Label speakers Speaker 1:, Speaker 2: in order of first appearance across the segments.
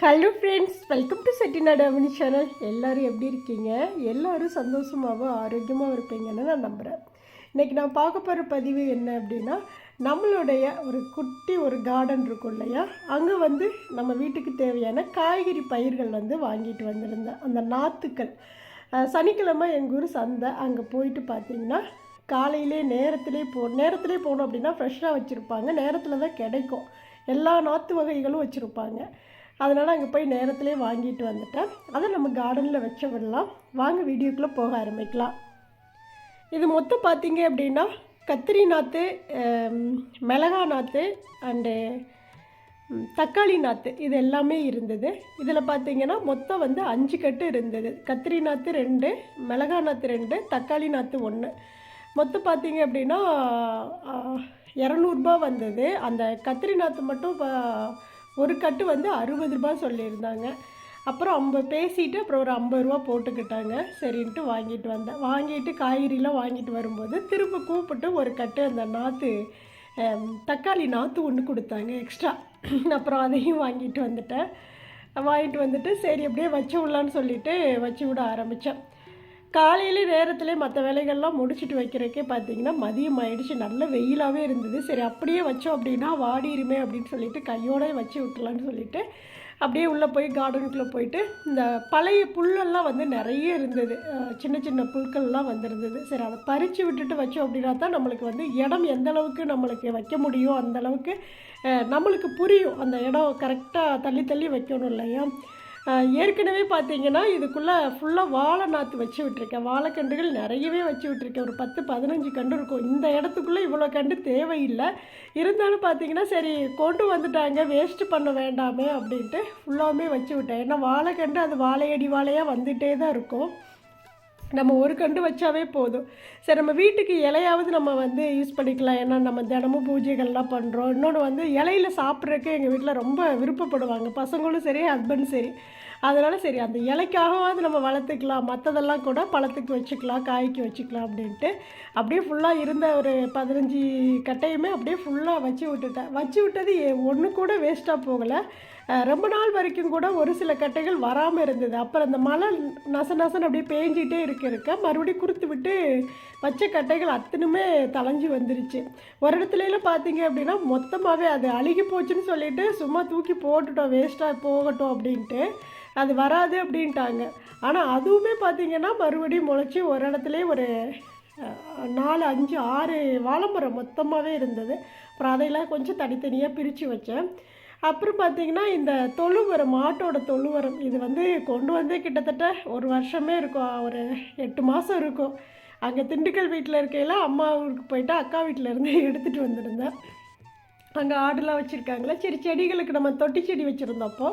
Speaker 1: Hello friends welcome to Chettinad Amini channel எல்லோரும் எப்படி இருக்கீங்க? எல்லோரும் சந்தோஷமாகவும் ஆரோக்கியமாகவும் இருப்பீங்கன்னு நான் நம்புகிறேன் இன்றைக்கி நான் பார்க்க போகிற பதிவு என்ன அப்படின்னா நம்மளுடைய ஒரு குட்டி ஒரு கார்டன் இருக்கும் இல்லையா? அங்கே வந்து நம்ம வீட்டுக்கு தேவையான காய்கறி பயிர்கள் வந்து வாங்கிட்டு வந்திருந்தேன். அந்த நாற்றுக்கள் சனிக்கிழமை எங்கள் ஊர் சந்தை. அங்கே போயிட்டு பார்த்தீங்கன்னா காலையிலே நேரத்திலே போ நேரத்திலே போனோம் அப்படின்னா ஃப்ரெஷ்ஷாக வச்சுருப்பாங்க. நேரத்தில் தான் கிடைக்கும். எல்லா நாற்று வகைகளும் வச்சுருப்பாங்க. அதனால் அங்கே போய் நேரத்துலேயே வாங்கிட்டு வந்துட்டேன். அதை நம்ம கார்டனில் வச்ச விடலாம். வாங்க வீடியோக்குள்ளே போக ஆரம்பிக்கலாம். இது மொத்தம் பார்த்தீங்க அப்படின்னா கத்திரி நாற்று மிளகா நாற்று அண்டு தக்காளி நாற்று இது எல்லாமே இருந்தது. இதில் பார்த்தீங்கன்னா மொத்தம் வந்து அஞ்சு கட்டு இருந்தது. கத்திரி நாற்று ரெண்டு மிளகா நாற்று ரெண்டு தக்காளி நாற்று ஒன்று மொத்தம் பார்த்தீங்க அப்படின்னா இரநூறுபா வந்தது. அந்த கத்திரி நாற்று மட்டும் ப- ஒரு கட்டு வந்து அறுபது ரூபாய் சொல்லியிருந்தாங்க. அப்புறம் ஐம்பது பேசிட்டு அப்புறம் ஒரு ஐம்பது ரூபா போட்டுக்கிட்டாங்க. சரின்ட்டு வாங்கிட்டு வந்தேன் வாங்கிட்டு காய்கறிலாம் வாங்கிட்டு வரும்போது திரும்ப கூப்பிட்டு ஒரு கட்டு அந்த நாற்று தக்காளி நாற்று ஒன்று கொடுத்தாங்க எக்ஸ்ட்ரா. அப்புறம் அதையும் வாங்கிட்டு வந்துட்டேன். வாங்கிட்டு வந்துட்டு சரி அப்படியே வச்சு விடலான்னு சொல்லிட்டு வச்சு விட ஆரம்பித்தேன் காலையில நேரத்திலே மற்ற வேலைகள்லாம் முடிச்சுட்டு வைக்கிறக்கே பார்த்தீங்கன்னா மதியம் ஆயிடுச்சு. நல்ல வெயிலாகவே இருந்தது. சரி அப்படியே வச்சோம் அப்படின்னா வாடிருமே அப்படின்னு சொல்லிட்டு கையோடய வச்சு விட்டுலான்னு சொல்லிட்டு அப்படியே உள்ளே போய் கார்டனுக்குள்ளே போயிட்டு இந்த பழைய புல்லெல்லாம் வந்து நிறைய இருந்தது. சின்ன சின்ன புல்கள்லாம் வந்திருந்தது. சரி அதை பறித்து விட்டுட்டு வச்சோம் அப்படின்னா தான் நம்மளுக்கு வந்து இடம் எந்த அளவுக்கு நம்மளுக்கு வைக்க முடியும் அந்த அளவுக்கு நம்மளுக்கு புரியும். அந்த இடம் கரெக்டாக தள்ளி தள்ளி வைக்கணும் இல்லையா? ஏற்கனவே பார்த்தீங்கன்னா இதுக்குள்ளே ஃபுல்லாக வாழை நாற்று வச்சு விட்டுருக்கேன். வாழைக்கன்றுகள் நிறையவே வச்சு விட்டுருக்கேன். ஒரு பத்து பதினஞ்சு கன்று இருக்கும். இந்த இடத்துக்குள்ளே இவ்வளோ கன்று தேவையில்லை. இருந்தாலும் பார்த்தீங்கன்னா சரி கொண்டு வந்துட்டாங்க. வேஸ்ட்டு பண்ண வேண்டாமே அப்படின்ட்டு ஃபுல்லாகவுமே வச்சு விட்டேன். ஏன்னா வாழைக்கன்று அது வாழையடி வாழையாக வந்துகிட்டே தான் இருக்கும். நம்ம ஒரு கண்டு வச்சாவே போதும். சரி நம்ம வீட்டுக்கு இலையாவது நம்ம வந்து யூஸ் பண்ணிக்கலாம். ஏன்னா நம்ம தினமும் பூஜைகள்லாம் பண்ணுறோம் இன்னொன்று வந்து இலையில சாப்பிட்றதுக்கு எங்கள் வீட்டில் ரொம்ப விருப்பப்படுவாங்க. பசங்களும் சரி ஹஸ்பண்டும் சரி. அதனால் சரி அந்த இலைக்காகவாவது நம்ம வளர்த்துக்கலாம். மற்றதெல்லாம் கூட பழத்துக்கு வச்சுக்கலாம் காய்க்கு வச்சுக்கலாம் அப்படின்ட்டு. அப்படியே ஃபுல்லாக இருந்த ஒரு பதினஞ்சு கட்டையுமே அப்படியே ஃபுல்லாக வச்சு விட்டுட்டேன். வச்சு விட்டது ஒன்று கூட வேஸ்ட்டாக போகலை. ரொம்ப நாள் வரைக்கும் கூட ஒரு சில கட்டைகள் வராமல் இருந்தது. அப்புறம் அந்த மழை நச நசன் அப்படியே பேஞ்சிகிட்டே இருக்க இருக்க மறுபடியும் குறுத்து விட்டு வச்ச கட்டைகள் அத்தனுமே தலைஞ்சி வந்துருச்சு. ஒரு இடத்துலலாம் பார்த்தீங்க அப்படின்னா மொத்தமாகவே அது அழுகி போச்சுன்னு சொல்லிட்டு சும்மா தூக்கி போட்டுட்டோம் வேஸ்ட்டாக போகட்டும் அப்படின்ட்டு. அது வராது அப்படின்ட்டாங்க. ஆனால் அதுவுமே பார்த்தீங்கன்னா மறுபடியும் முளைச்சி ஒரு இடத்துலேயே ஒரு நாலு அஞ்சு ஆறு வாழைமரம் மொத்தமாகவே இருந்தது. அப்புறம் அதையெல்லாம் கொஞ்சம் தனித்தனியாக பிரித்து வச்சேன். அப்புறம் பார்த்தீங்கன்னா இந்த தொழுவரம் மாட்டோட தொழுவரம் இது வந்து கொண்டு வந்தே கிட்டத்தட்ட ஒரு வருஷமே இருக்கும். ஒரு எட்டு மாதம் இருக்கும். அங்கே திண்டுக்கல் வீட்டில் இருக்கையில் அம்மா ஊருக்கு போயிட்டு அக்கா வீட்டில் இருந்து எடுத்துகிட்டு வந்திருந்தேன். அங்கே ஆடுலாம் வச்சுருக்காங்களே. சரி செடிகளுக்கு நம்ம தொட்டி செடி வச்சுருந்தப்போ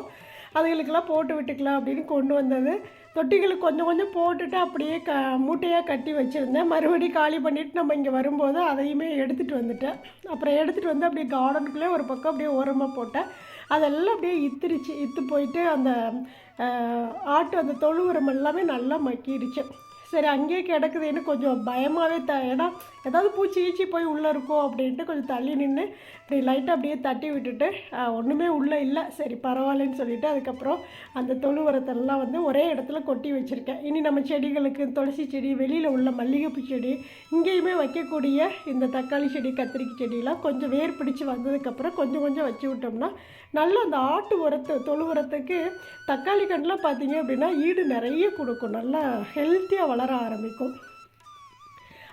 Speaker 1: அதுகளுக்கெல்லாம் போட்டு விட்டுக்கலாம் அப்படின்னு கொண்டு வந்தது. தொட்டிகளுக்கு கொஞ்சம் கொஞ்சம் போட்டுட்டு அப்படியே க மூட்டையாக கட்டி வச்சுருந்தேன். மறுபடியும் காலி பண்ணிவிட்டு நம்ம இங்கே வரும்போது அதையுமே எடுத்துகிட்டு வந்துட்டேன். அப்புறம் எடுத்துகிட்டு வந்து அப்படியே கார்டனுக்குள்ளே ஒரு பக்கம் அப்படியே ஓரமாக போட்டேன். அதெல்லாம் அப்படியே இத்திரிச்சு இத்து போயிட்டு அந்த ஆட்டு அந்த தொழு உரம் எல்லாமே நல்லா மக்கிடுச்சு. சரி அங்கேயே கிடக்குதுன்னு கொஞ்சம் பயமாகவே த ஏன்னா ஏதாவது பூச்சி கீச்சி போய் உள்ளே இருக்கும் அப்படின்ட்டு கொஞ்சம் தள்ளி நின்று இப்படி லைட்டாக அப்படியே தட்டி விட்டுட்டு ஒன்றுமே உள்ளே இல்லை. சரி பரவாயில்லன்னு சொல்லிட்டு அதுக்கப்புறம் அந்த தொழுவரத்தெல்லாம் வந்து ஒரே இடத்துல கொட்டி வச்சுருக்கேன். இனி நம்ம செடிகளுக்கு துளசி செடி வெளியில் உள்ள மல்லிகைப்பூ செடி இங்கேயுமே வைக்கக்கூடிய இந்த தக்காளி செடி கத்திரிக்கை செடியெல்லாம் கொஞ்சம் வேர் பிடிச்சி வந்ததுக்கப்புறம் கொஞ்சம் கொஞ்சம் வச்சு விட்டோம்னா நல்லா அந்த ஆட்டு உரத்து தொழு உரத்துக்கு தக்காளி கண்டெலாம் பார்த்தீங்க அப்படின்னா ஈடு நிறைய கொடுக்கும். நல்லா ஹெல்த்தியாக வளர ஆரம்பிக்கும்.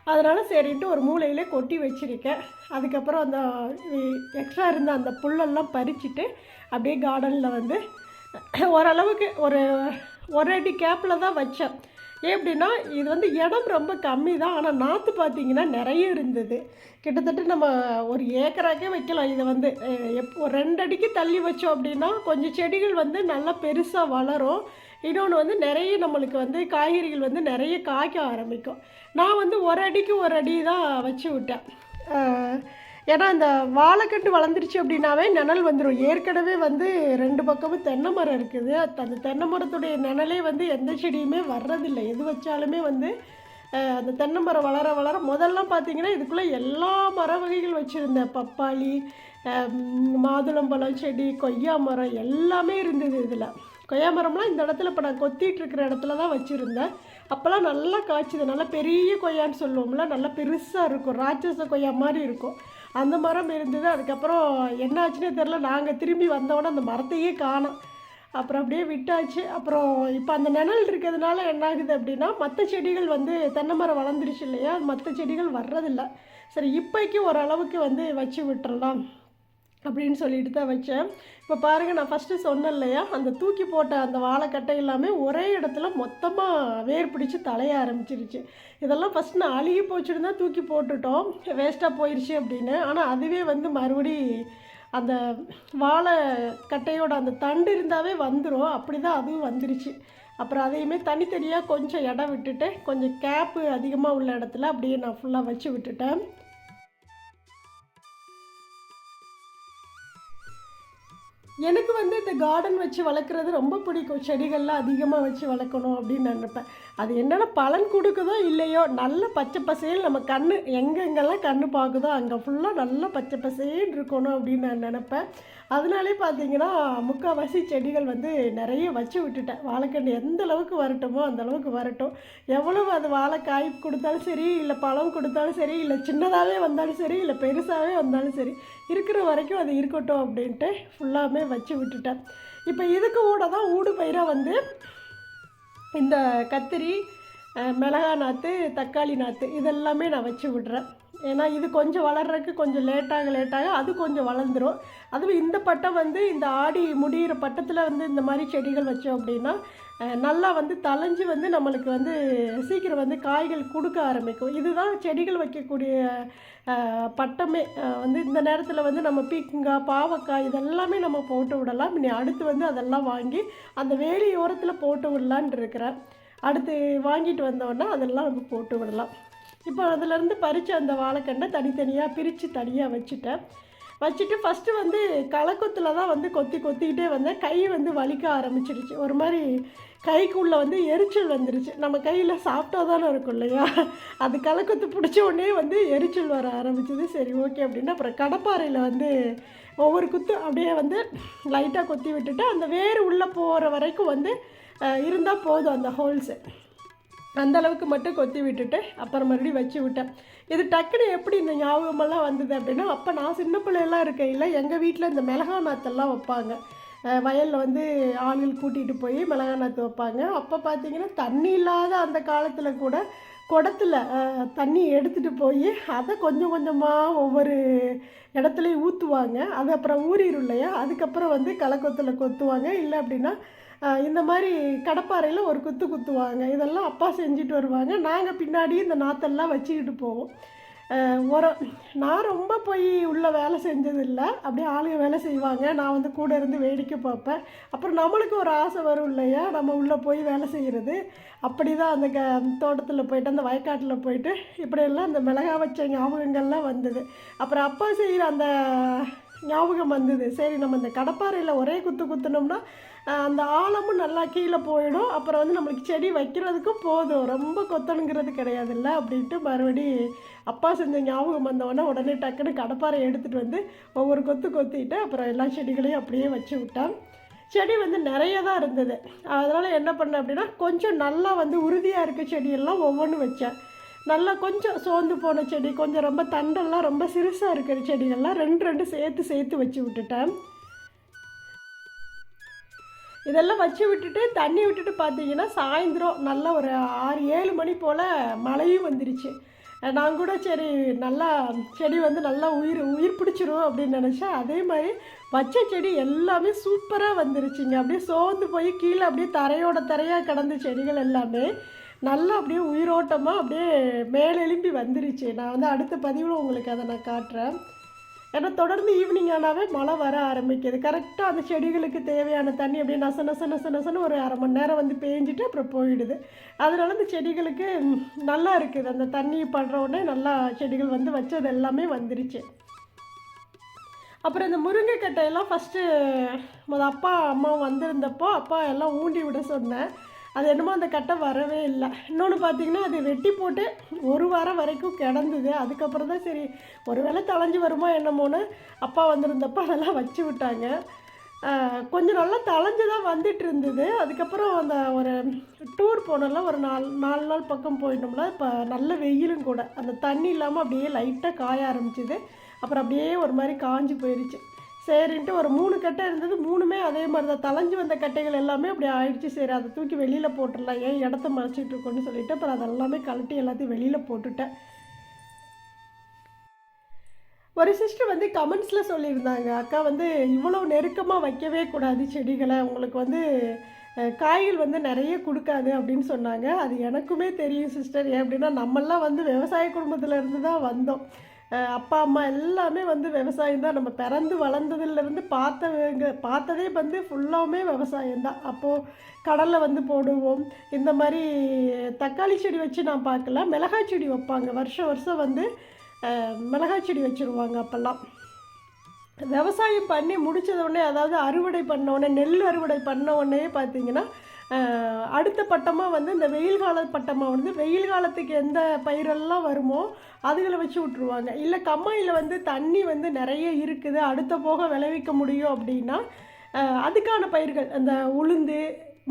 Speaker 1: அதனால் சரின்ட்டு ஒரு மூளையிலே கொட்டி வச்சுருக்கேன். அதுக்கப்புறம் அந்த எக்ஸ்ட்ரா இருந்த அந்த புல்லெல்லாம் பறிச்சுட்டு அப்படியே கார்டனில் வந்து ஓரளவுக்கு ஒரு ஒரு அடி கேப்பில் தான் வச்சேன். எப்படின்னா இது வந்து இடம் ரொம்ப கம்மி தான் ஆனால் நாற்று பார்த்தீங்கன்னா நிறைய இருந்தது. கிட்டத்தட்ட நம்ம ஒரு ஏக்கராக்கே வைக்கலாம். இதை வந்து எப்போ ரெண்டடிக்கு ரெண்டு அடிக்கு தள்ளி வச்சோம் அப்படின்னா கொஞ்சம் செடிகள் வந்து நல்லா பெருசாக வளரும். இன்னொன்று வந்து நிறைய நம்மளுக்கு வந்து காய்கறிகள் வந்து நிறைய காய்க்க ஆரம்பிக்கும். நான் வந்து ஒரு அடிக்கு ஒரு அடி தான் வச்சு விட்டேன். ஏன்னா இந்த வாழைக்கட்டு வளர்ந்துருச்சு அப்படின்னாவே நிழல் வந்துடும் ஏற்கனவே வந்து ரெண்டு பக்கமும் தென்னை மரம் இருக்குது. அது- அந்த தென்னை மரத்துடைய நிழலே வந்து எந்த செடியுமே வர்றதில்லை. எது வச்சாலுமே வந்து அந்த தென்னை மரம் வளர வளர முதல்லாம் பார்த்தீங்கன்னா இதுக்குள்ளே எல்லா மர வகைகள் வச்சுருந்தேன். பப்பாளி மாதுளம்பழம் செடி கொய்யா மரம் எல்லாமே இருந்தது இதில். கொய்யா மரம்லாம் இந்த இடத்துல இப்போ நான் கொத்திட்டு இருக்கிற இடத்துல தான் வச்சுருந்தேன். அப்போல்லாம் நல்லா காய்ச்சிது. நல்லா பெரிய கொய்யான்னு சொல்லுவோம்ல நல்லா பெருசாக இருக்கும். ராட்சச கொய்யா மாதிரி இருக்கும். அந்த மரம் இருந்தது. அதுக்கப்புறம் என்ன ஆச்சுன்னே தெரில நாங்கள் திரும்பி வந்தோடனே அந்த மரத்தையே காணோம். அப்புறம் அப்படியே விட்டாச்சு. அப்புறம் இப்போ அந்த நிழல் இருக்கிறதுனால என்ன ஆகுது அப்படின்னா மற்ற செடிகள் வந்து தென்னை மரம் வளர்ந்துருச்சு இல்லையா? மற்ற செடிகள் வர்றதில்ல. சரி இப்போக்கி ஓரளவுக்கு வந்து வச்சு விட்டுறலாம் அப்படின்னு சொல்லிட்டு தான் வச்சேன். இப்போ பாருங்கள் நான் ஃபஸ்ட்டு சொன்னேன் இல்லையா? அந்த தூக்கி போட்ட அந்த வாழைக்கட்டை எல்லாமே ஒரே இடத்துல மொத்தமாக வேர் பிடிச்சி தலைய ஆரம்பிச்சிருச்சு. இதெல்லாம் ஃபஸ்ட் நான் அழுகி போச்சுருந்தா தான் தூக்கி போட்டுட்டோம். வேஸ்ட்டாக போயிடுச்சு அப்படின்னு. ஆனால் அதுவே வந்து மறுபடி அந்த வாழை கட்டையோட அந்த தண்டு இருந்தாவே வந்துடும் அப்படி தான் அதுவும் வந்துருச்சு. அப்புறம் அதையுமே தனித்தனியாக கொஞ்சம் இடம் விட்டுட்டு கொஞ்சம் கேப்பு அதிகமாக உள்ள இடத்துல அப்படியே நான் ஃபுல்லாக வச்சு விட்டுட்டேன். எனக்கு வந்து இந்த கார்டன் வச்சு வளர்க்குறது ரொம்ப பிடிக்கும். செடிகள்லாம் அதிகமாக வச்சு வளர்க்கணும் அப்படின்னு நினைப்பேன். அது என்னென்ன பலன் கொடுக்குதோ இல்லையோ நல்ல பச்சை பசேல் நம்ம கண்ணு எங்கெங்கெல்லாம் கண்ணு பார்க்குதோ அங்கே ஃபுல்லாக நல்ல பச்சை பசேன்னு இருக்கணும் அப்படின்னு நான் நினப்பேன். அதனாலே பார்த்தீங்கன்னா முக்கால்வாசி செடிகள் வந்து நிறைய வச்சு விட்டுட்டேன். வாழைக்கன்று எந்த அளவுக்கு வரட்டுமோ அந்த அளவுக்கு வரட்டும். எவ்வளவு அது வாழை காய் கொடுத்தாலும் சரி இல்லை பழம் கொடுத்தாலும் சரி இல்லை சின்னதாகவே வந்தாலும் சரி இல்லை பெருசாகவே வந்தாலும் சரி இருக்கிற வரைக்கும் அது இருக்கட்டும் அப்படின்ட்டு ஃபுல்லாமே வச்சு விட்டுட்டேன். இப்போ இதுக்கு கூட தான் ஊடு பயிராக வந்து இந்த கத்திரி மிளகா நாற்று தக்காளி நாற்று இதெல்லாமே நான் வச்சு விட்றேன். ஏன்னா இது கொஞ்சம் வளர்றதுக்கு கொஞ்சம் லேட்டாக லேட்டாக அது கொஞ்சம் வளர்ந்துடும் அதுவும் இந்த பட்டம் வந்து இந்த ஆடி முடிகிற பட்டத்தில் வந்து இந்த மாதிரி செடிகள் வச்சோம் அப்படின்னா நல்லா வந்து தளைஞ்சு வந்து நம்மளுக்கு வந்து சீக்கிரம் வந்து காய்கள் கொடுக்க ஆரம்பிக்கும். இதுதான் செடிகள் வைக்கக்கூடிய பட்டமே. வந்து இந்த நேரத்தில் வந்து நம்ம பீக்கங்காய் பாவக்காய் இதெல்லாமே நம்ம போட்டு விடலாம். இனி அடுத்து வந்து அதெல்லாம் வாங்கி அந்த வேலி ஓரத்தில் போட்டு விடலான் இருக்கிறேன். அடுத்து வாங்கிட்டு வந்தோன்னா அதெல்லாம் நம்ம போட்டு விடலாம். இப்போ அதுலேருந்து பறித்து அந்த வாழைக்கண்டை தனித்தனியாக பிரித்து தனியாக வச்சுட்டேன். வச்சுட்டு ஃபஸ்ட்டு வந்து களக்குத்தில் தான் வந்து கொத்தி கொத்திக்கிட்டே வந்தேன். கை வந்து வலிக்க ஆரம்பிச்சிருச்சு. ஒரு மாதிரி கைக்குள்ளே வந்து எரிச்சல் வந்துருச்சு. நம்ம கையில் சாப்பிட்டா தானே இருக்கும் இல்லையா? அது களக்குத்து பிடிச்ச உடனே வந்து எரிச்சல் வர ஆரம்பிச்சது. சரி ஓகே அப்படின்னா அப்புறம் கடப்பாறையில் வந்து ஒவ்வொரு குத்து அப்படியே வந்து லைட்டாக கொத்தி விட்டுட்டு அந்த வேர் உள்ளே போகிற வரைக்கும் வந்து இருந்தால் போதும் அந்த ஹோல்ஸு அந்த அளவுக்கு மட்டும் கொத்தி விட்டுட்டு அப்புறம் மறுபடியும் வச்சு விட்டேன். இது டக்குன்னு எப்படி இந்த ஞாபகமெல்லாம் வந்தது அப்படின்னா அப்போ நான் சின்ன பிள்ளையெல்லாம் இருக்கையில் எங்கள் வீட்டில் இந்த மிளகா நாத்தெல்லாம் வைப்பாங்க. வயலில் வந்து ஆளுகள் கூட்டிகிட்டு போய் மிளகா நாற்று வைப்பாங்க. அப்போ பார்த்தீங்கன்னா தண்ணி இல்லாத அந்த காலத்தில் கூட குடத்துல தண்ணி எடுத்துகிட்டு போய் அதை கொஞ்சம் கொஞ்சமாக ஒவ்வொரு இடத்துலையும் ஊற்றுவாங்க அது அப்புறம் ஊறிடும் இல்லையா? அதுக்கப்புறம் வந்து களைக்கொத்தில் கொத்துவாங்க. இல்லை அப்படின்னா இந்த மாதிரி கடப்பாறையில் ஒரு குத்து குத்துவாங்க. இதெல்லாம் அப்பா செஞ்சுட்டு வருவாங்க. நாங்கள் பின்னாடி இந்த நாத்தெல்லாம் வச்சுக்கிட்டு போவோம். உரம் ஒரு நான் ரொம்ப போய் உள்ளே வேலை செஞ்சதில்லை. அப்படியே ஆளுங்க வேலை செய்வாங்க. நான் வந்து கூட இருந்து வேடிக்கை பார்ப்பேன். அப்புறம் நம்மளுக்கு ஒரு ஆசை வரும் இல்லையா? நம்ம உள்ளே போய் வேலை செய்கிறது அப்படி தான் அந்த க தோட்டத்தில் போயிட்டு அந்த வயக்காட்டில் போயிட்டு இப்படியெல்லாம் அந்த மிளகா வச்ச ஞாபகங்கள்லாம் வந்தது. அப்புறம் அப்பா செய்கிற அந்த ஞாபகம் வந்தது. சரி நம்ம இந்த கடப்பாறையில் ஒரே குத்து குத்துனோம்னா அந்த ஆழமும் நல்லா கீழே போயிடும். அப்புறம் வந்து நம்மளுக்கு செடி வைக்கிறதுக்கும் போதும். ரொம்ப கொத்தணுங்கிறது கிடையாதுல்ல அப்படின்ட்டு மறுபடி அப்பா செஞ்ச ஞாபகம் வந்தவொடனே உடனே டக்குன்னு கடப்பாறை எடுத்துகிட்டு வந்து ஒவ்வொரு கொத்து கொத்திட்டு அப்புறம் எல்லா செடிகளையும் அப்படியே வச்சு விட்டான். செடி வந்து நிறைய தான் இருந்தது. அதனால் என்ன பண்ணேன் அப்படின்னா கொஞ்சம் நல்லா வந்து உறுதியாக இருக்க செடியெல்லாம் ஒவ்வொன்றும் வச்சேன். நல்லா கொஞ்சம் சோர்ந்து போன செடி கொஞ்சம் ரொம்ப தண்டெல்லாம் ரொம்ப சிறுசாக இருக்கிற செடிகள்லாம் ரெண்டு ரெண்டு சேர்த்து சேர்த்து வச்சு விட்டுட்டேன். இதெல்லாம் வச்சு விட்டுட்டு தண்ணி விட்டுட்டு பார்த்தீங்கன்னா சாயந்தரம் நல்ல ஒரு ஆறு ஏழு மணி போல் மழையும் வந்துருச்சு. நான் கூட சரி நல்லா செடி வந்து நல்லா உயிர் உயிர் பிடிச்சிரும் அப்படின்னு நினச்சேன். அதே மாதிரி வச்ச செடி எல்லாமே சூப்பராக வந்துருச்சுங்க. அப்படியே சோர்ந்து போய் கீழே அப்படியே தரையோட தரையாக கிடந்த செடிகள் எல்லாமே. நல்லா அப்படியே உயிரோட்டமாக அப்படியே மேலெலும்பி வந்துருச்சு. நான் வந்து அடுத்த பதிவில் உங்களுக்கு அதை நான் காட்டுறேன். ஏன்னா தொடர்ந்து ஈவினிங் ஆனாவே மழை வர ஆரம்பிக்குது. கரெக்டாக அந்த செடிகளுக்கு தேவையான தண்ணி அப்படியே நச நச நச நசன்னு ஒரு அரை மணி நேரம் வந்து பேஞ்சிட்டு அப்புறம் போயிடுது. அதனால இந்த செடிகளுக்கு நல்லா இருக்குது. அந்த தண்ணி படுற உடனே நல்லா செடிகள் வந்து வச்சது எல்லாமே வந்துருச்சு. அப்புறம் இந்த முருங்கைக்கட்டையெல்லாம் ஃபஸ்ட்டு முத அப்பா அம்மா வந்திருந்தப்போ அப்பா எல்லாம் ஊண்டி விட சொன்னேன். அது என்னமோ அந்த கட்டை வரவே இல்லை. இன்னொன்று பார்த்தீங்கன்னா அது வெட்டி போட்டு ஒரு வாரம் வரைக்கும் கிடந்தது. அதுக்கப்புறம் தான் சரி ஒருவேளை தளைஞ்சு வருமோ என்னமோன்னு அப்பா வந்திருந்தப்போ அதெல்லாம் வச்சு விட்டாங்க. கொஞ்சம் நல்லா தளைஞ்சு தான் வந்துட்டு இருந்தது. அதுக்கப்புறம் அந்த ஒரு டூர் போனோம்ல ஒரு நாலு நாலு நாள் பக்கம் போயிட்டோம்ல இப்போ நல்ல வெயிலும் கூட. அந்த தண்ணி இல்லாமல் அப்படியே லைட்டாக காய ஆரம்பிச்சிது. அப்புறம் அப்படியே ஒரு மாதிரி காஞ்சி போயிடுச்சு சரின்ட்டு ஒரு மூணு கட்டை இருந்தது. மூணுமே அதே மாதிரி தான் தலைஞ்சு வந்த கட்டைகள் எல்லாமே அப்படி ஆயிடுச்சு. சரி அதை தூக்கி வெளியில் போட்டுடலாம். ஏன் இடத்த மறைச்சிட்டு இருக்கோன்னு சொல்லிட்டு அப்புறம் அதெல்லாமே கழட்டி எல்லாத்தையும் வெளியில் போட்டுட்டேன். ஒரு சிஸ்டர் வந்து கமெண்ட்ஸில் சொல்லியிருந்தாங்க. அக்கா வந்து இவ்வளோ நெருக்கமாக வைக்கவே கூடாது செடிகளை. உங்களுக்கு வந்து காய்கள் வந்து நிறைய கொடுக்காது அப்படின்னு சொன்னாங்க. அது எனக்குமே தெரியும் சிஸ்டர் ஏன் அப்படின்னா நம்மெல்லாம் வந்து விவசாய குடும்பத்தில் இருந்து தான் வந்தோம். அப்பா அம்மா எல்லாமே வந்து விவசாயம் தான். நம்ம பிறந்து வளர்ந்ததுலேருந்து பார்த்தவங்க பார்த்ததே வந்து ஃபுல்லாகவுமே விவசாயம் தான். அப்போது கடலில் வந்து போடுவோம். இந்த மாதிரி தக்காளி செடி வச்சு நான் பார்க்கல. மிளகாய் செடி வைப்பாங்க. வருஷம் வருஷம் வந்து மிளகாய் செடி வச்சுருவாங்க அப்போல்லாம். விவசாயம் பண்ணி முடிச்சத உடனே அதாவது அறுவடை பண்ண உடனே நெல் அறுவடை பண்ண உடனே பார்த்தீங்கன்னா அடுத்த பட்டமாக வந்து இந்த வெயில் கால பட்டமாக வந்து வெயில் காலத்துக்கு எந்த பயிரெல்லாம் வருமோ அதுகளை வச்சு விட்ருவாங்க இல்லை கம்மாயில் வந்து தண்ணி வந்து நிறைய இருக்குது. அடுத்த போக விளைவிக்க முடியும் அப்படின்னா அதுக்கான பயிர்கள் அந்த உளுந்து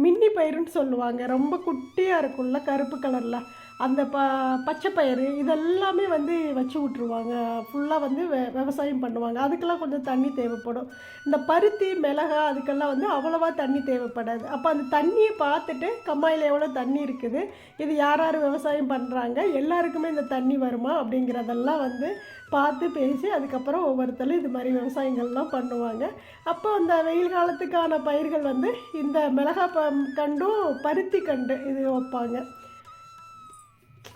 Speaker 1: மின்னி பயிருன்னு சொல்லுவாங்க. ரொம்ப குட்டியாக இருக்கும்ல கருப்பு கலரில் அந்த ப பச்சை பயிறு இதெல்லாமே வந்து வச்சு விட்ருவாங்க ஃபுல்லாக வந்து வெ விவசாயம் பண்ணுவாங்க. அதுக்கெல்லாம் கொஞ்சம் தண்ணி தேவைப்படும். இந்த பருத்தி மிளகா அதுக்கெல்லாம் வந்து அவ்வளோவா தண்ணி தேவைப்படாது. அப்போ அந்த தண்ணியை பார்த்துட்டு கம்மாயில் எவ்வளோ தண்ணி இருக்குது இது யார் யார் விவசாயம் பண்ணுறாங்க எல்லாருக்குமே இந்த தண்ணி வருமா அப்படிங்கிறதெல்லாம் வந்து பார்த்து பேசி அதுக்கப்புறம் ஒவ்வொருத்தரும் இது மாதிரி விவசாயங்கள்லாம் பண்ணுவாங்க. அப்போ அந்த வெயில் காலத்துக்கான பயிர்கள் வந்து இந்த மிளகா ப கண்டும் பருத்தி கண்டு இது வைப்பாங்க.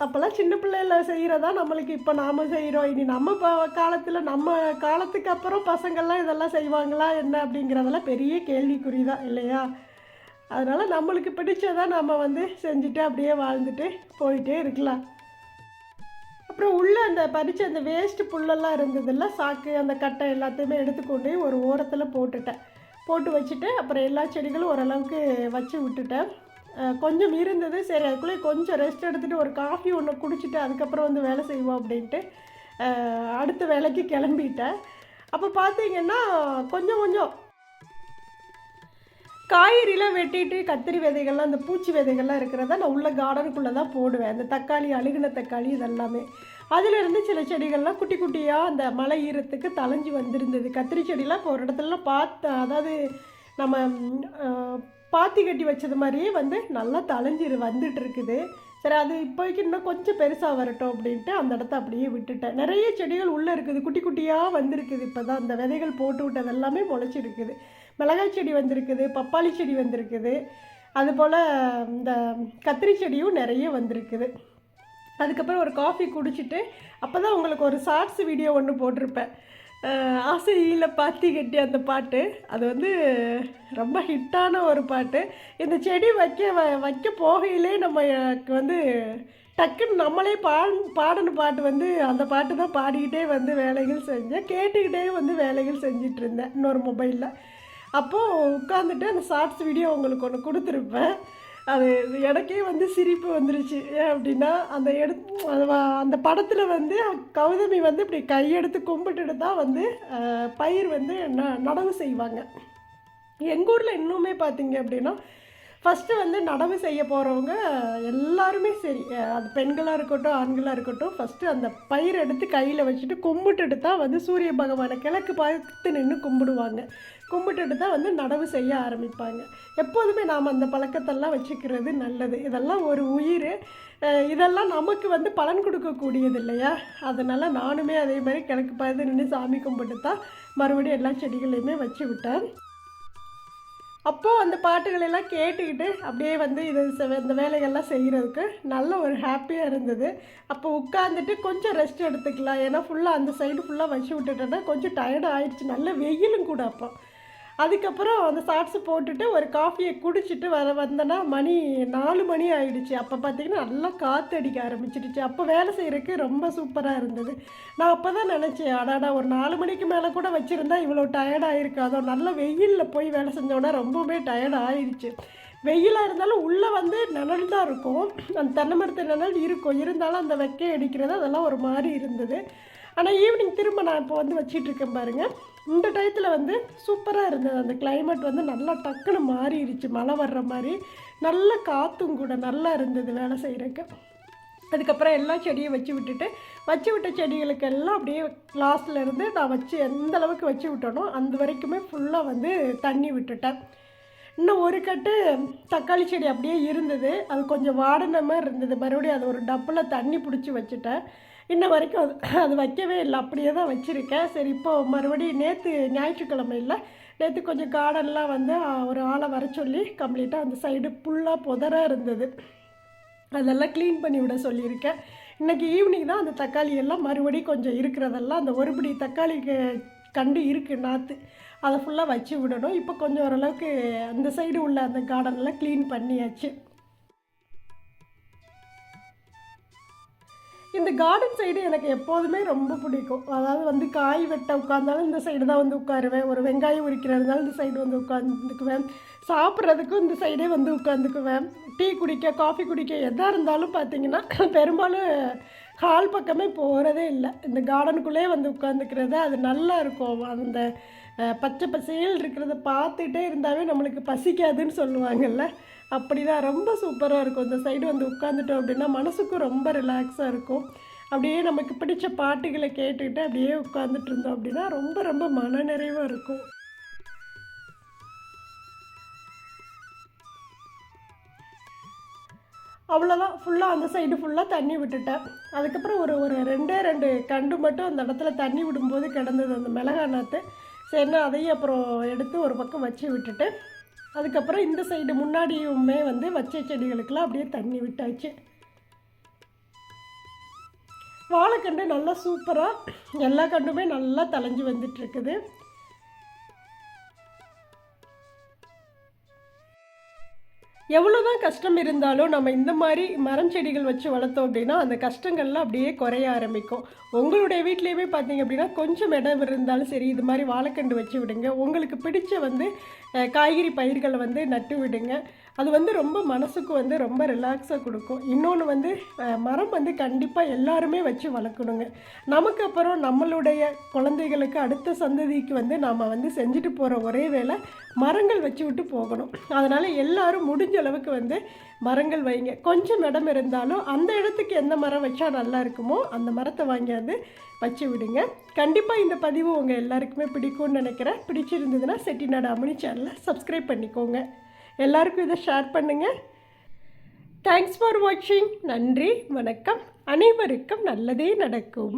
Speaker 1: அப்போல்லாம் சின்ன பிள்ளையில செய்கிறதா நம்மளுக்கு இப்போ நாம் செய்கிறோம் இனி நம்ம காலத்தில் நம்ம காலத்துக்கு அப்புறம் பசங்கள்லாம் இதெல்லாம் செய்வாங்களா என்ன அப்படிங்கிறதெல்லாம் பெரிய கேள்விக்குறி தான் இல்லையா? அதனால் நம்மளுக்கு பிடிச்சதை நம்ம வந்து செஞ்சுட்டு அப்படியே வாழ்ந்துட்டு போயிட்டே இருக்கலாம். அப்புறம் உள்ளே அந்த பறிச்ச அந்த வேஸ்ட்டு புல்லெல்லாம் இருந்ததில்ல சாக்கு அந்த கட்டை எல்லாத்தையுமே எடுத்துக்கொண்டு ஒரு ஓரத்தில் போட்டுட்டேன். போட்டு வச்சுட்டு அப்புறம் எல்லா செடிகளும் ஓரளவுக்கு வச்சு விட்டுட்டேன். கொஞ்சம் இருந்தது. சரி அதுக்குள்ளே கொஞ்சம் ரெஸ்ட் எடுத்துகிட்டு ஒரு காஃபி ஒன்று குடிச்சிட்டு அதுக்கப்புறம் வந்து வேலை செய்வோம் அப்படின்ட்டு அடுத்த வேலைக்கு கிளம்பிட்டேன். அப்போ பார்த்தீங்கன்னா கொஞ்சம் கொஞ்சம். காய்கறிலாம் வெட்டிட்டு கத்திரி விதைகள்லாம் அந்த பூச்சி விதைகள்லாம் இருக்கிறத நான் உள்ள கார்டனுக்குள்ளே தான் போடுவேன். அந்த தக்காளி அழுகின தக்காளி இதெல்லாமே. அதிலிருந்து சில செடிகள்லாம் குட்டி குட்டியாக அந்த மழை ஈரத்துக்கு தலைஞ்சு வந்திருந்தது. கத்திரி செடிலாம் இப்போ ஒரு இடத்துலலாம் பார்த்து அதாவது நம்ம பாத்தி கட்டி வச்சது மாதிரியே வந்து நல்லா தளைஞ்சிரு வந்துட்டு இருக்குது சரி அது இப்போதைக்கு இன்னும் கொஞ்சம் பெருசாக வரட்டும் அப்படின்ட்டு அந்த இடத்த அப்படியே விட்டுட்டேன். நிறைய செடிகள் உள்ளே இருக்குது குட்டி குட்டியாக வந்திருக்குது இப்போ தான் அந்த விதைகள் போட்டு விட்டது எல்லாமே முளைச்சிருக்குது. மிளகாய் செடி வந்திருக்குது பப்பாளி செடி வந்திருக்குது. அதுபோல் இந்த கத்திரி செடியும் நிறைய வந்திருக்குது. அதுக்கப்புறம் ஒரு காஃபி குடிச்சிட்டு அப்போ தான் உங்களுக்கு ஒரு ஷார்ட்ஸ் வீடியோ ஒன்று போட்டிருப்பேன். ஆசையில் பாத்தி கட்டி அந்த பாட்டு. அது வந்து ரொம்ப ஹிட்டான ஒரு பாட்டு. இந்த செடி வைக்க வ- வைக்க போகையிலே நம்ம எனக்கு வந்து டக்குன்னு நம்மளே பாட பாடின பாட்டு வந்து அந்த பாட்டு தான் பாடிக்கிட்டே வந்து வேலைகள் செஞ்சேன். கேட்டுக்கிட்டே வந்து வேலைகள் செஞ்சிட்டு இருந்தேன் இன்னொரு மொபைலில் அப்போது உட்காந்துட்டு அந்த ஷார்ட்ஸ் வீடியோ உங்களுக்கு ஒன்று கொடுத்துருப்பேன். அது எனக்கே வந்து சிரிப்பு வந்துருச்சு. ஏன் அப்படின்னா அந்த எடுத்து அந்த படத்தில் வந்து கௌதமி வந்து இப்படி கையெடுத்து கும்பிட்டுட்டு தான் வந்து பயிர் வந்து ந நடவு செய்வாங்க. எங்கள் ஊரில் இன்னுமே பார்த்தீங்க அப்படின்னா ஃபஸ்ட்டு வந்து நடவு செய்ய போகிறவங்க எல்லாருமே சரி. அது பெண்களாக இருக்கட்டும் ஆண்களாக இருக்கட்டும் ஃபஸ்ட்டு அந்த பயிர் எடுத்து கையில் வச்சுட்டு கும்பிட்டுட்டு தான் வந்து சூரிய பகவானை கிழக்கு பார்த்து நின்று கும்பிடுவாங்க. கும்பிட்டுட்டு தான் வந்து நடவு செய்ய ஆரம்பிப்பாங்க. எப்போதுமே நாம் அந்த பழக்கத்தெல்லாம் வச்சுக்கிறது நல்லது. இதெல்லாம் ஒரு உயிர். இதெல்லாம் நமக்கு வந்து பலன் கொடுக்கக்கூடியது இல்லையா? அதனால் நானுமே அதே மாதிரி கிழக்கு பார்த்து நின்று சாமி கும்பிட்டு தான் மறுபடியும் எல்லா செடிகளையுமே வச்சு விட்டேன். அப்போது அந்த பாட்டுகளெல்லாம் கேட்டுக்கிட்டு அப்படியே வந்து இது செ- இந்த வேலைகள்லாம் செய்கிறதுக்கு நல்ல ஒரு ஹாப்பியாக இருந்தது. அப்போ உட்காந்துட்டு கொஞ்சம் ரெஸ்ட் எடுத்துக்கலாம். ஏன்னா ஃபுல்லாக அந்த சைடு ஃபுல்லாக வச்சு விட்டுட்டேன்னா கொஞ்சம் டயர்ட் ஆயிடுச்சு. நல்ல வெயிலும் கூட அப்போ. அதுக்கப்புறம் அந்த ஷார்ட்ஸு போட்டுட்டு ஒரு காஃபியை குடிச்சிட்டு வர வந்தேன்னா மணி நாலு மணி ஆயிடுச்சு. அப்போ பார்த்தீங்கன்னா நல்லா காற்று அடிக்க ஆரம்பிச்சிடுச்சு. அப்போ வேலை செய்கிறதுக்கு ரொம்ப சூப்பராக இருந்தது. நான் அப்போ தான் நினச்சேன் அடாடா ஒரு நாலு மணிக்கு மேலே கூட வச்சுருந்தா இவ்வளோ டயர்டாக இருக்காதோ நல்ல வெயிலில் போய் வேலை செஞ்சோன்னா ரொம்பவே டயர்ட் ஆயிடுச்சு வெயிலாக இருந்தாலும் உள்ளே வந்து நிழல் தான் இருக்கும். அந்த தென்னை மரத்து நிழல் இருக்கும். இருந்தாலும் அந்த வெக்கை அடிக்கிறது அதெல்லாம் ஒரு மாதிரி இருந்தது. ஆனால் ஈவினிங் திரும்ப நான் இப்போ வந்து வச்சிட்ருக்கேன் பாருங்கள் இந்த டயத்தில் வந்து சூப்பராக இருந்தது. அந்த கிளைமேட் வந்து நல்லா டக்குன்னு மாறிடுச்சு. மழை வர்ற மாதிரி. நல்ல காற்றும் கூட நல்லா இருந்தது வேலை செய்கிறக்கு அதுக்கப்புறம் எல்லா செடியும் வச்சு விட்டுட்டு வச்சு விட்ட செடிகளுக்கு எல்லாம் அப்படியே லாஸ்ட்ல இருந்து நான் வச்சு எந்த அளவுக்கு வச்சு விட்டனோ அந்த வரைக்குமே ஃபுல்லாக வந்து தண்ணி விட்டுட்டேன். இன்னும் ஒரு கட்டு தக்காளி செடி அப்படியே இருந்தது. அது கொஞ்சம் வாடின மாதிரி இருந்தது. மறுபடியும் அது ஒரு டப்பில் தண்ணி பிடிச்சி வச்சுட்டேன். இன்ன வரைக்கும் அது அது வைக்கவே இல்லை. அப்படியே தான் வச்சுருக்கேன். சரி இப்போது மறுபடியும் நேற்று ஞாயிற்றுக்கிழமை இல்லை. நேற்று கொஞ்சம் கார்டன்லாம் வந்து ஒரு ஆளை வர சொல்லி கம்ப்ளீட்டாக அந்த சைடு ஃபுல்லாக புதராக இருந்தது. அதெல்லாம் க்ளீன் பண்ணி விட சொல்லியிருக்கேன். இன்றைக்கி ஈவினிங் தான் அந்த தக்காளி எல்லாம் மறுபடியும் கொஞ்சம் இருக்கிறதெல்லாம் அந்த ஒருபடி தக்காளிக்கு கண்டு இருக்குது நாற்று அதை ஃபுல்லாக வச்சு விடணும். இப்போ கொஞ்சம் ஓரளவுக்கு அந்த சைடு உள்ள அந்த கார்டன்லாம் க்ளீன் பண்ணியாச்சு. இந்த கார்டன் சைடு எனக்கு எப்போதுமே ரொம்ப பிடிக்கும். அதாவது வந்து காய் வெட்ட உட்காந்தாலும் இந்த சைடு தான் வந்து உட்காருவேன். ஒரு வெங்காயம் உரிக்கிறதுனால இந்த சைடு வந்து உட்காந்துக்குவேன் சாப்பிட்றதுக்கும் இந்த சைடே வந்து உட்காந்துக்குவேன் டீ குடிக்க காஃபி குடிக்க எதாக இருந்தாலும் பார்த்தீங்கன்னா பெரும்பாலும் ஹால் பக்கமே போகிறதே இல்லை. இந்த கார்டனுக்குள்ளே வந்து உட்காந்துக்கிறது அது நல்லா இருக்கும். அந்த பச்சை பசேல் இருக்கிறத பார்த்துட்டே இருந்தாவே நம்மளுக்கு பசிக்காதுன்னு சொல்லுவாங்கல்ல. அப்படி தான் ரொம்ப சூப்பராக இருக்கும். இந்த சைடு வந்து உட்காந்துட்டோம் அப்படின்னா மனசுக்கும் ரொம்ப ரிலாக்ஸாக இருக்கும். அப்படியே நமக்கு பிடிச்ச பாட்டுகளை கேட்டுக்கிட்டு அப்படியே உட்காந்துட்டு இருந்தோம் அப்படின்னா ரொம்ப ரொம்ப மனநிறைவாக இருக்கும். அவ்வளோதான் ஃபுல்லாக அந்த சைடு ஃபுல்லாக தண்ணி விட்டுட்டேன். அதுக்கப்புறம் ஒரு ஒரு ரெண்டே ரெண்டு கண்டு மட்டும் அந்த இடத்துல தண்ணி விடும்போது கிடந்தது அந்த மிளகா நாற்று சரினா அதையும் அப்புறம் எடுத்து ஒரு பக்கம் வச்சு விட்டுட்டு அதுக்கப்புறம் இந்த சைடு முன்னாடியுமே வந்து வச்ச செடிகளுக்கெல்லாம் அப்படியே தண்ணி விட்டாச்சு. வாழைக்கண்டு நல்லா சூப்பராக எல்லா கண்டுமே நல்லா தலைஞ்சு வந்துட்டுருக்குது எவ்வளோதான் கஷ்டம் இருந்தாலும் நம்ம இந்த மாதிரி மரம் செடிகள் வச்சு வளர்த்தோம் அப்படின்னா அந்த கஷ்டங்கள்லாம் அப்படியே குறைய ஆரம்பிக்கும். உங்களுடைய வீட்லேயுமே பார்த்தீங்க அப்படின்னா கொஞ்சம் இடம் இருந்தாலும் சரி இது மாதிரி வாழைக்கண்டு வச்சு விடுங்க. உங்களுக்கு பிடிச்ச வந்து காய்கறி பயிர்களை வந்து நட்டு விடுங்க. அது வந்து ரொம்ப மனசுக்கு வந்து ரொம்ப ரிலாக்ஸாக கொடுக்கும். இன்னொன்று வந்து மரம் வந்து கண்டிப்பாக எல்லாருமே வச்சு வளர்க்கணுங்க. நமக்கு அப்புறம் நம்மளுடைய குழந்தைகளுக்கு அடுத்த சந்ததிக்கு வந்து நாம் வந்து செஞ்சுட்டு போகிற ஒரே வேலை மரங்கள் வச்சு விட்டு போகணும். அதனால் எல்லோரும் முடிஞ்ச அளவுக்கு வந்து மரங்கள் வைங்க. கொஞ்சம் இடம் இருந்தாலும் அந்த இடத்துக்கு எந்த மரம் வச்சா நல்லா இருக்குமோ அந்த மரத்தை வாங்கியாந்து வச்சு விடுங்க. கண்டிப்பாக இந்த பதிவு உங்கள் எல்லாருக்குமே பிடிக்கும்னு நினைக்கிறேன். பிடிச்சிருந்ததுன்னா செட்டிநாடு அமுனி சேனலை சப்ஸ்கிரைப் பண்ணிக்கோங்க. எல்லாருக்கும் இதை ஷேர் பண்ணுங்கள் தேங்க்ஸ் ஃபார் வாட்சிங் நன்றி வணக்கம். அனைவருக்கும் நல்லதே நடக்கும்.